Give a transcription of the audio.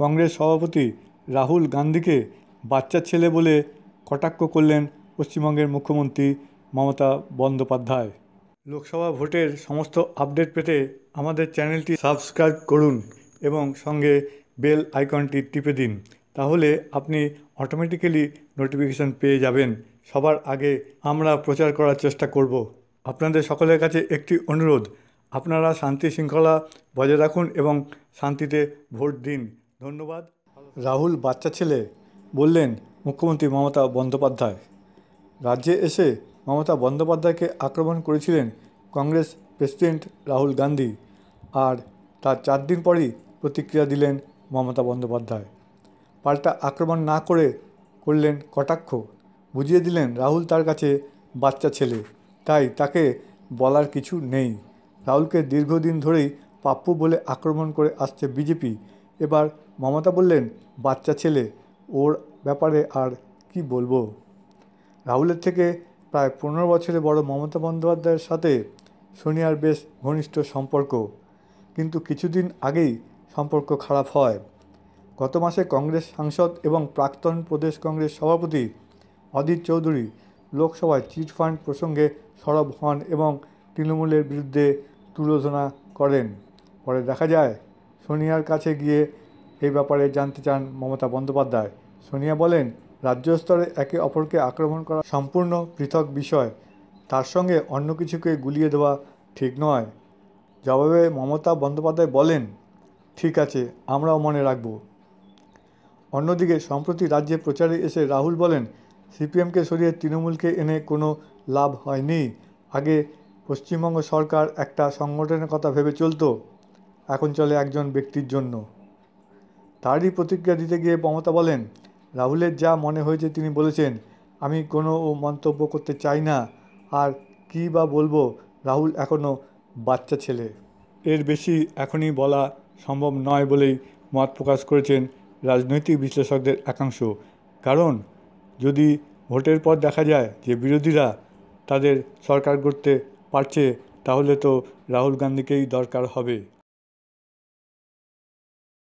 কংগ্রেস সভাপতি রাহুল গান্ধীকে বাচ্চা ছেলে বলে কটাক্ষ করলেন পশ্চিমবঙ্গের মুখ্যমন্ত্রী মমতা বন্দ্যোপাধ্যায়। লোকসভা ভোটের সমস্ত আপডেট পেতে আমাদের চ্যানেলটি সাবস্ক্রাইব করুন এবং সঙ্গে বেল আইকনটি টিপে দিন। তাহলে আপনি অটোমেটিক্যালি নোটিফিকেশান পেয়ে যাবেন। সবার আগে আমরা প্রচার করার চেষ্টা করব। আপনাদের সকলের কাছে একটি অনুরোধ। আপনারা শান্তি শৃঙ্খলা বজায় রাখুন এবং শান্তিতে ভোট দিন। ধন্যবাদ। রাহুল, বাচ্চা ছেলে, বললেন, মুখ্যমন্ত্রী মমতা বন্দ্যোপাধ্যায়। রাজ্যে এসে মমতা বন্দ্যোপাধ্যায়কে আক্রমণ করেছিলেন কংগ্রেস প্রেসিডেন্ট রাহুল গান্ধী আর তার চার দিন পরই প্রতিক্রিয়া দিলেন মমতা বন্দ্যোপাধ্যায়। পাল্টা আক্রমণ না করে করলেন কটাক্ষ। বুঝিয়ে দিলেন, রাহুল তার কাছে বাচ্চা ছেলে, তাই তাকে বলার কিছু নেই। রাহুলকে দীর্ঘদিন ধরেই পাপ্পু বলে আক্রমণ করে আসছে বিজেপি। এবার মমতা বললেন, বাচ্চা ছেলে, ওর ব্যাপারে আর কি বলব? রাহুলের থেকে প্রায় পনেরো বছরের বড় মমতা বন্দ্যোপাধ্যায়ের সাথে সোনিয়ার বেশ ঘনিষ্ঠ সম্পর্ক। কিন্তু কিছুদিন আগেই সম্পর্ক খারাপ হয়। গত মাসে কংগ্রেস সাংসদ এবং প্রাক্তন প্রদেশ কংগ্রেস সভাপতি অধীর চৌধুরী লোকসভায় চিটফান্ড প্রসঙ্গে সরব হন এবং তৃণমূলের বিরুদ্ধে তুলোধনা করেন। পরে দেখা যায়, সোনিয়ার কাছে গিয়ে এই ব্যাপারে জানতে চান মমতা বন্দ্যোপাধ্যায়। সোনিয়া বলেন রাজ্য স্তরে একে অপরকে আক্রমণ করা সম্পূর্ণ পৃথক বিষয়। তার সঙ্গে অন্য কিছুকে গুলিয়ে দেওয়া ঠিক নয়। জবাবে মমতা বন্দ্যোপাধ্যায় বলেন, ঠিক আছে, আমরাও মনে রাখব। অন্যদিকে, সম্প্রতি রাজ্যে প্রচারে এসে রাহুল বলেন, সিপিএমকে সরিয়ে তৃণমূলকে এনে কোনো লাভ হয়নি। আগে পশ্চিমবঙ্গ সরকার একটা সংগঠনের কথা ভেবে চলতো। এখন চলে একজন ব্যক্তির জন্য। তারই প্রতিক্রিয়া দিতে গিয়ে মমতা বলেন, রাহুলের যা মনে হয়েছে তিনি বলেছেন, আমি কোনো মন্তব্য করতে চাই না। আর কী বা বলব, রাহুল এখনও বাচ্চা ছেলে। এর বেশি এখনই বলা সম্ভব নয় বলেই মত প্রকাশ করেছেন রাজনৈতিক বিশ্লেষকদের একাংশ। কারণ, যদি ভোটের পর দেখা যায় যে বিরোধীরা তাদের সরকার করতে পারছে, তাহলে তো রাহুল গান্ধীকেই দরকার হবে।